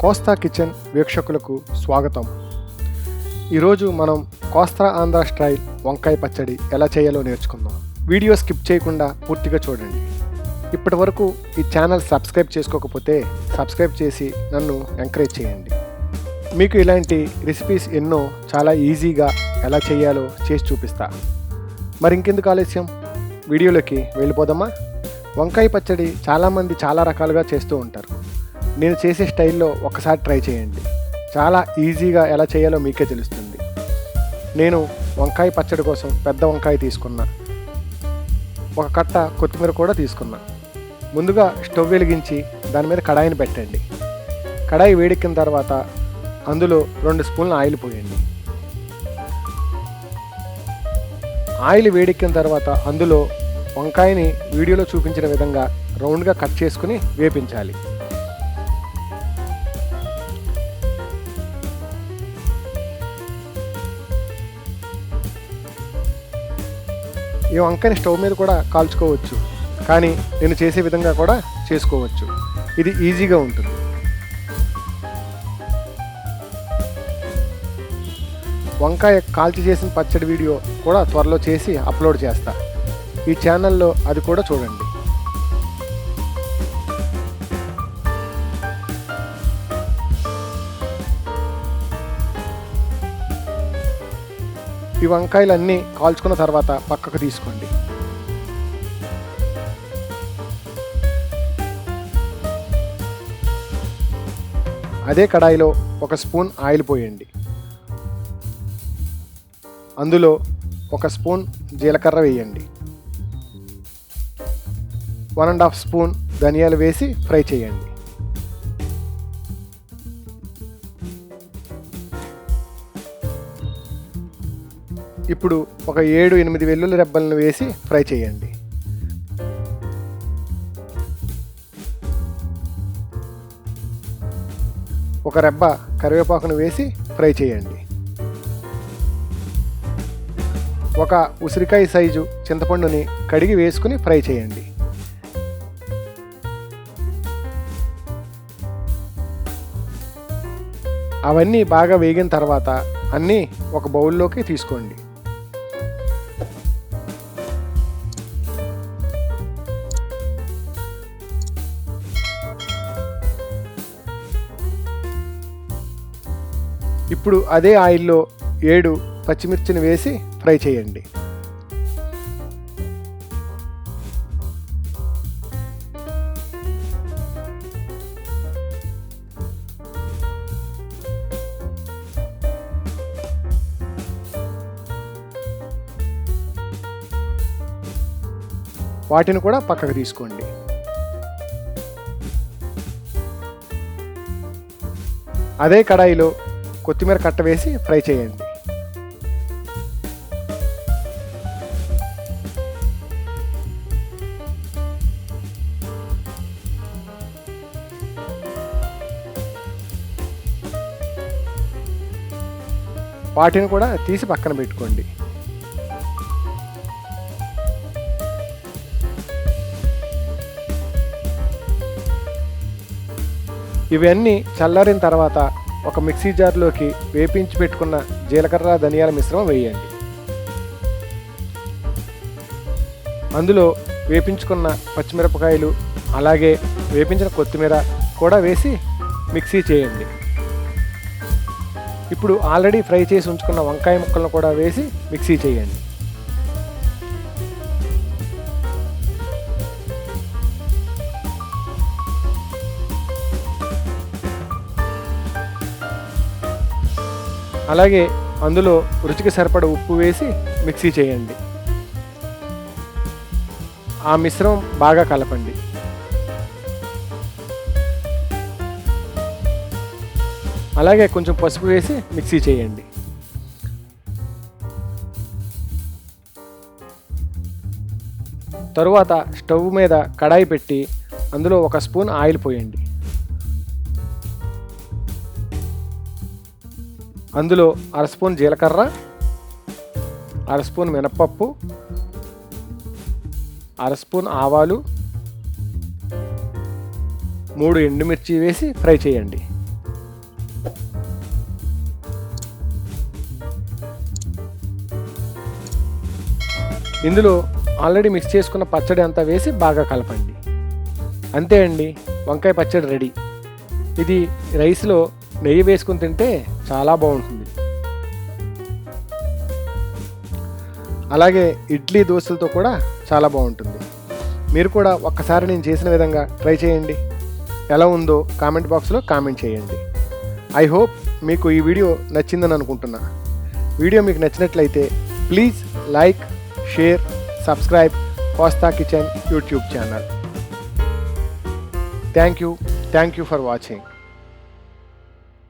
కోస్తా kitchen వీక్షకులకు స్వాగతం. ఈరోజు మనం కోస్తా ఆంధ్ర స్టైల్ వంకాయ పచ్చడి ఎలా చేయాలో నేర్చుకుందాం. వీడియో స్కిప్ చేయకుండా పూర్తిగా చూడండి. ఇప్పటి వరకు ఈ ఛానల్ సబ్స్క్రైబ్ చేసుకోకపోతే సబ్స్క్రైబ్ చేసి నన్ను ఎంకరేజ్ చేయండి. మీకు ఇలాంటి రెసిపీస్ ఎన్నో చాలా ఈజీగా ఎలా చేయాలో చేసి చూపిస్తా. మరి ఇంకెందుకు ఆలస్యం? వీడియోలోకి వెళ్ళిపోదామా? వంకాయ పచ్చడి చాలామంది చాలా రకాలుగా చేస్తూ ఉంటారు. నేను చేసే స్టైల్లో ఒకసారి ట్రై చేయండి. చాలా ఈజీగా ఎలా చేయాలో మీకే తెలుస్తుంది. నేను వంకాయ పచ్చడి కోసం పెద్ద వంకాయ తీసుకున్నా. ఒక కట్ట కొత్తిమీర కూడా తీసుకున్నా. ముందుగా స్టవ్ వెలిగించి దాని మీద కడాయిని పెట్టండి. కడాయి వేడెక్కిన తర్వాత అందులో రెండు స్పూన్ల ఆయిల్ పోయండి. ఆయిల్ వేడెక్కిన తర్వాత అందులో వంకాయని వీడియోలో చూపించిన విధంగా రౌండ్గా కట్ చేసుకుని వేపించాలి. ఈ వంకాయని స్టవ్ మీద కూడా కాల్చుకోవచ్చు. కానీ నేను చేసే విధంగా కూడా చేసుకోవచ్చు. ఇది ఈజీగా ఉంటుంది. వంకాయ కాల్చి చేసిన పచ్చడి వీడియో కూడా త్వరలో చేసి అప్లోడ్ చేస్తా. ఈ ఛానల్లో అది కూడా చూడండి. ఈ వంకాయలన్నీ కాల్చుకున్న తర్వాత పక్కకు తీసుకోండి. అదే కడాయిలో ఒక స్పూన్ ఆయిల్ పోయండి. అందులో ఒక స్పూన్ జీలకర్ర వేయండి. వన్ అండ్ హాఫ్ స్పూన్ ధనియాలు వేసి ఫ్రై చేయండి. ఇప్పుడు ఒక ఏడు ఎనిమిది వెల్లుల్లి రెబ్బలను వేసి ఫ్రై చేయండి. ఒక రెబ్బ కరివేపాకును వేసి ఫ్రై చేయండి. ఒక ఉసిరికాయ సైజు చింతపండుని కడిగి వేసుకుని ఫ్రై చేయండి. అవన్నీ బాగా వేగిన తర్వాత అన్నీ ఒక బౌల్లోకి తీసుకోండి. ఇప్పుడు అదే ఆయిల్లో ఏడు పచ్చిమిర్చిని వేసి ఫ్రై చేయండి. వాటిని కూడా పక్కకు తీసుకోండి. అదే కడాయిలో కొత్తిమీర కట్ట వేసి ఫ్రై చేయండి. వాటిని కూడా తీసి పక్కన పెట్టుకోండి. ఇవన్నీ చల్లారిన తర్వాత ఒక మిక్సీ జార్లోకి వేపించి పెట్టుకున్న జీలకర్ర ధనియాల మిశ్రమం వేయండి. అందులో వేపించుకున్న పచ్చిమిరపకాయలు అలాగే వేపించిన కొత్తిమీర కూడా వేసి మిక్సీ చేయండి. ఇప్పుడు ఆల్రెడీ ఫ్రై చేసి ఉంచుకున్న వంకాయ ముక్కలను కూడా వేసి మిక్సీ చేయండి. అలాగే అందులో రుచికి సరిపడ ఉప్పు వేసి మిక్సీ చేయండి. ఆ మిశ్రమం బాగా కలపండి. అలాగే కొంచెం పసుపు వేసి మిక్సీ చేయండి. తరువాత స్టవ్ మీద కడాయి పెట్టి అందులో ఒక స్పూన్ ఆయిల్ పోయండి. అందులో అర స్పూన్ జీలకర్ర అర స్పూన్ మినపప్పు అర స్పూన్ ఆవాలు మూడు ఎండుమిర్చి వేసి ఫ్రై చేయండి. ఇందులో ఆల్రెడీ మిక్స్ చేసుకున్న పచ్చడి అంతా వేసి బాగా కలపండి. అంతే అండి వంకాయ పచ్చడి రెడీ. ఇది రైస్లో నెయ్యి వేసుకుని తింటే చాలా బాగుంటుంది. అలాగే ఇడ్లీ దోశలతో కూడా చాలా బాగుంటుంది. మీరు కూడా ఒక్కసారి నేను చేసిన విధంగా ట్రై చేయండి. ఎలా ఉందో కామెంట్ బాక్స్లో కామెంట్ చేయండి. ఐ హోప్ మీకు ఈ వీడియో నచ్చిందని అనుకుంటున్నా. వీడియో మీకు నచ్చినట్లయితే please like share subscribe Kosta kitchen YouTube channel. Thank you. Thank you for watching.